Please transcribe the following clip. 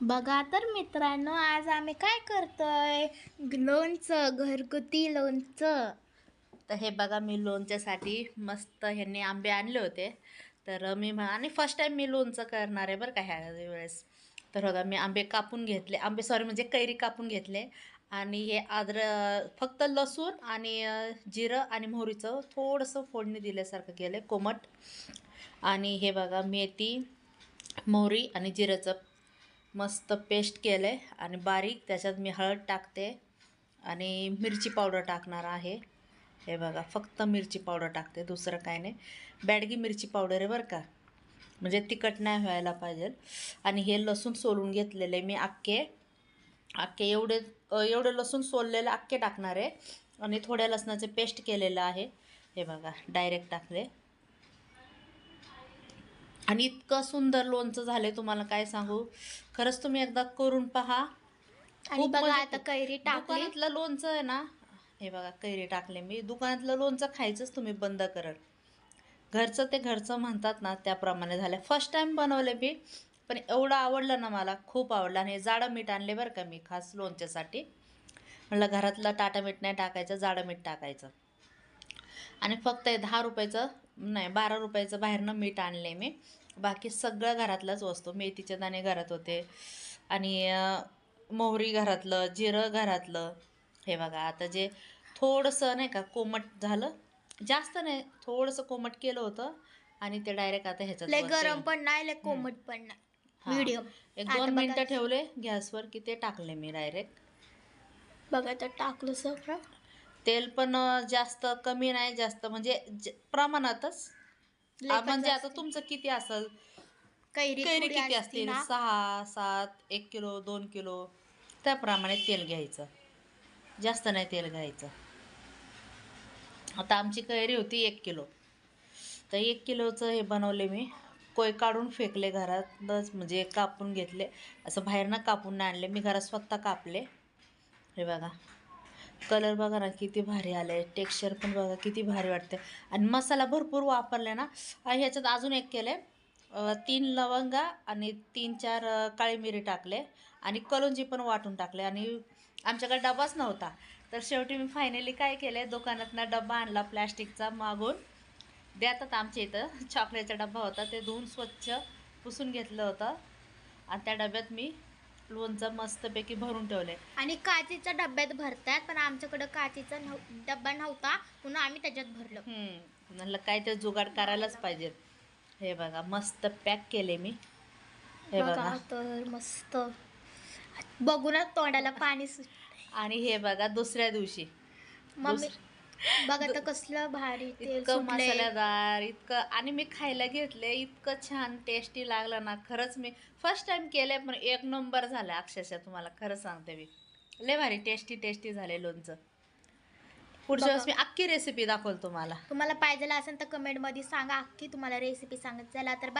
बघा तर मित्रांनो आज आम्ही काय करतोय? लोणचं घरगुती लोणचं. तर हे बघा मी लोणच्यासाठी मस्त ह्यांनी आंबे आणले होते. तर मी म्हणा आणि फर्स्ट टाईम मी लोणचं करणार आहे बरं का ह्या वेळेस. तर बघा मी आंबे कापून घेतले. आंबे सॉरी म्हणजे कैरी कापून घेतले. आणि हे आद्र फक्त लसूण आणि जिरं आणि मोहरीचं थोडंसं फोडणी दिल्यासारखं केलं कोमट. आणि हे बघा मेथी मोहरी आणि जिरंचं मस्त पेस्ट केलं आहे आणि बारीक त्याच्यात मी हळद टाकते आणि मिरची पावडर टाकणार आहे. हे बघा फक्त मिरची पावडर टाकते दुसरं काय नाही. बॅडगी मिरची पावडर आहे बरं का? म्हणजे तिखट नाही व्हायला पाहिजे. आणि हे लसूण सोलून घेतलेले मी अख्खे. अख्खे एवढे एवढे लसूण सोललेलं अख्खे टाकणार आहे. आणि थोड्या लसणाचे पेस्ट केलेलं आहे. हे बघा डायरेक्ट टाकले. आणि इतकं सुंदर लोणचं झालं तुम्हाला काय सांगू? खरंच तुम्ही एकदा करून पहा. आणि खूप बघा म्हणजे आता कैरी टाकली. दुकानातलं लोणचं आहे ना हे बघा कैरी टाकले मी. दुकानातलं लोणचं खायचंच तुम्ही बंद करल घरचं ते घरचं म्हणतात ना त्याप्रमाणे झालं फर्स्ट टाईम बनवले मी पण एवढं आवडलं ना मला खूप आवडलं. आणि हे जाडं मीठ आणले बरं का मी खास लोणच्यासाठी. म्हणलं घरातलं टाटा मीठ नाही टाकायचं जाडं मीठ टाकायचं. आणि फक्त हे दहा रुपयाचं नाही बारा रुपयाचं बाहेरनं मीठ आणले मी. बाकी सगळं घरातलंच वस्तू. मेथीचे दाणे घरात होते. आणि मोहरी घरातलं जिरं घरातलं. हे बघा आता जे थोडंसं नाही का कोमट झालं जास्त नाही थोडंसं कोमट केलं होतं आणि ते डायरेक्ट आता ह्याच्यात लय गरम पण नाही लय कोमट पण नाही. मीडियम एक दोन मिनटं ठेवले गॅसवर की ते टाकले मी डायरेक्ट. बघा तर टाकलं सगळं. तेल पण अं, जास्त कमी नाही जास्त म्हणजे ज- प्रमाणातच. आ, म्हणजे आता तुमचं किती असेल? कैरी किती असती असतील? सहा सात एक किलो दोन किलो. त्याप्रमाणे तेल घ्यायचं. जास्त नाही तेल घ्यायचं. आता आमची कैरी होती एक किलो. तर एक किलोचं हे बनवले मी. कोय काढून फेकले घरातच म्हणजे कापून घेतले. असं बाहेरनं कापून नाही आणले. मी घरात स्वतः कापले. हे बघा. कलर बघा ना किती भारी आलं आहे टेक्स्चर पण बघा किती भारी वाटते आणि मसाला भरपूर वापरला ना. ह्याच्यात अजून एक केलं आहे तीन लवंगा आणि तीन चार काळी मिरी टाकले. आणि कलोंजी पण वाटून टाकले. आणि आमच्याकडे डबाच नव्हता. तर शेवटी मी फायनली काय केलं आहे दुकानातनं डबा आणला प्लॅस्टिकचा मागून. देतात आमच्या इथं. चॉकलेटचा डबा होता. ते धुवून स्वच्छ पुसून घेतलं होतं. आणि त्या डब्यात मी लोणचं मस्तपैकी भरून ठेवले आणि काचेच्या डब्यात भरतात पण आमच्याकडं काचेचा डब्बा नव्हता म्हणून आम्ही त्याच्यात भरलं. हम्म, म्हणलं काय ते जुगाड करायलाच पाहिजे हे बघा मस्त पॅक केले मी. हे बघा बघा. तर मस्त. बघूनच तोंडाला पाणी आणि हे बघा दुसऱ्या दिवशी. मम्मी बघा तर कसलं भारी तेल इतकं सुटलंय. मसालेदार इतकं आणि मी खायला घेतले इतकं छान टेस्टी लागलं ना खरंच मी फर्स्ट टाइम केलंय पण एक नंबर झालं अक्षरशः तुम्हाला खरं सांगते मी. लय भारी टेस्टी टेस्टी झाले लोणचं. पुढच्या बघा. वेळेस मी अख्खी रेसिपी दाखवल तुम्हाला. तुम्हाला पाहिजे असेल तर कमेंटमध्ये सांगा की तुम्हाला रेसिपी सांगत चला तर